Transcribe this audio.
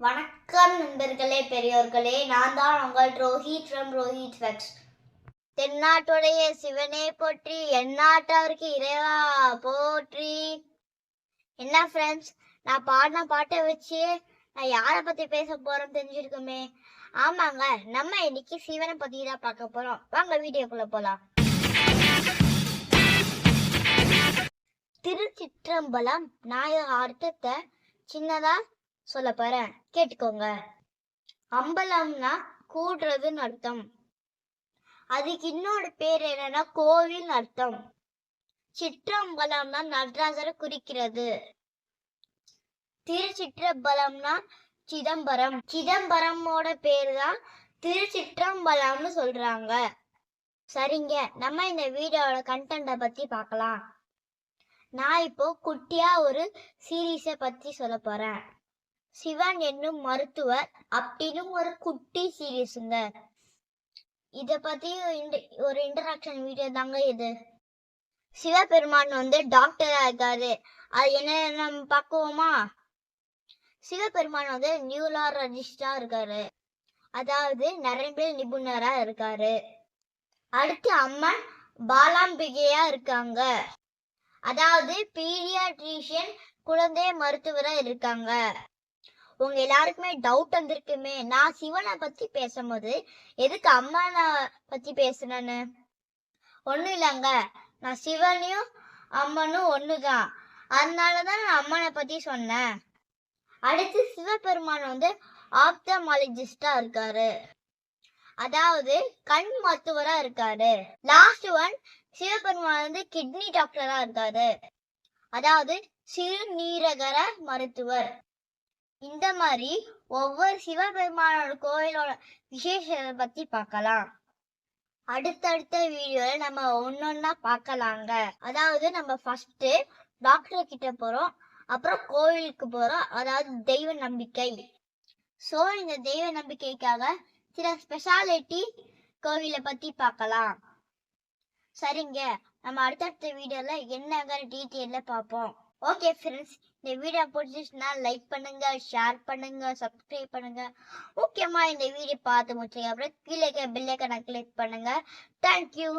வணக்கம் நண்பர்களே பெரியோர்களே. நான் தான் உங்கள் ரோஹித் ஃப்ரம் ரோஹித் வெக்ஸ் தென்னாட்டுடைய சிவனே போற்றி எந்நாட்டவருக்கு இறைவா போற்றி. என்ன ஃப்ரெண்ட்ஸ் நான் பாடின பாட்டை வச்சு நான் யாரை பற்றி பேச போகிறோம் தெரிஞ்சிருக்குமே? ஆமாங்க நம்ம இன்னைக்கு சிவனை பற்றி தான் பார்க்க போகிறோம் வாங்க வீடியோக்குள்ளே போகலாம் திருச்சிற்றம்பலம் நாயக அர்த்தத்தை சின்னதாக சொல்ல போறேன். கேட்டுக்கோங்க. அம்பலம்னா கூடுறதுன்னு அர்த்தம். அதுக்கு இன்னொரு பேர் என்னன்னா கோவில் அர்த்தம். சிற்றம்பலம்னா நடராஜரை குறிக்கிறது. திருச்சிற்றம்பலம்னா சிதம்பரம். சிதம்பரமோட பேர் தான் திருச்சிற்றம்பலம்னு சொல்றாங்க. சரிங்க. நம்ம இந்த வீடியோவோட கண்டென்ட்டை பத்தி பார்க்கலாம். நான் இப்போ குட்டியா ஒரு சீரீஸை பத்தி சொல்ல போறேன். சிவன் என்னும் மருத்துவர் அப்படின்னு ஒரு குட்டி சீரியஸுங்க இத பத்தி ஒரு இன்டராக்ஷன் வீடியோ தாங்க இது. சிவபெருமான் வந்து டாக்டரா இருக்காரு. அது என்ன நம்ம பார்க்குவோமா? சிவபெருமான் வந்து நியூலாலஜிஸ்டா இருக்காரு. அதாவது நரம்பியல் நிபுணரா இருக்காரு. அடுத்து அம்மன் பாலாம்பிகையா இருக்காங்க. அதாவது பீடியாட்ரிஷியன் குழந்தை மருத்துவரா இருக்காங்க. உங்க எல்லாருக்குமே டவுட் வந்திருக்குமே. நான் சிவனை பத்தி பேசும்போது எதுக்கு அம்மனை பத்தி பேசுனேன்னு? ஒண்ணும் இல்லைங்க. நான் சிவனையும் அம்மனும் ஒண்ணுதான். அதனாலதான் நான் அம்மனை பத்தி சொன்னேன். அடுத்து சிவபெருமான் வந்து ஆப்தமாலஜிஸ்டா இருக்காரு. அதாவது கண் மருத்துவரா இருக்காரு. லாஸ்ட் ஒன் சிவபெருமான் வந்து கிட்னி டாக்டரா இருக்காரு. அதாவது சிறுநீரகர மருத்துவர். இந்த மாதிரி ஒவ்வொரு சிவபெருமானோட கோயிலோட விசேஷத்தை பத்தி பார்க்கலாம். அடுத்தடுத்த வீடியோல நம்ம ஒன்னொன்னா பார்க்கலாங்க. அதாவது நம்ம ஃபர்ஸ்ட் டாக்டர் கிட்ட போறோம். அப்புறம் கோவிலுக்கு போறோம். அதாவது தெய்வ நம்பிக்கை. ஸோ இந்த தெய்வ நம்பிக்கைக்காக சில ஸ்பெஷாலிட்டி கோவிலை பத்தி பார்க்கலாம். சரிங்க. நம்ம அடுத்தடுத்த வீடியோல என்னங்கிற டீட்டெயில பார்ப்போம். ஓகே ஃப்ரெண்ட்ஸ் இந்த வீடியோ பிடிச்சிச்சுன்னா லைக் பண்ணுங்க ஷேர் பண்ணுங்க சப்ஸ்கிரைப் பண்ணுங்க. ஓகேம்மா இந்த வீடியோ பார்த்து முடிச்சிங்க அப்புறம் கீழே இருக்க பெல்லைக்கனை கிளிக் பண்ணுங்க. தேங்க்யூ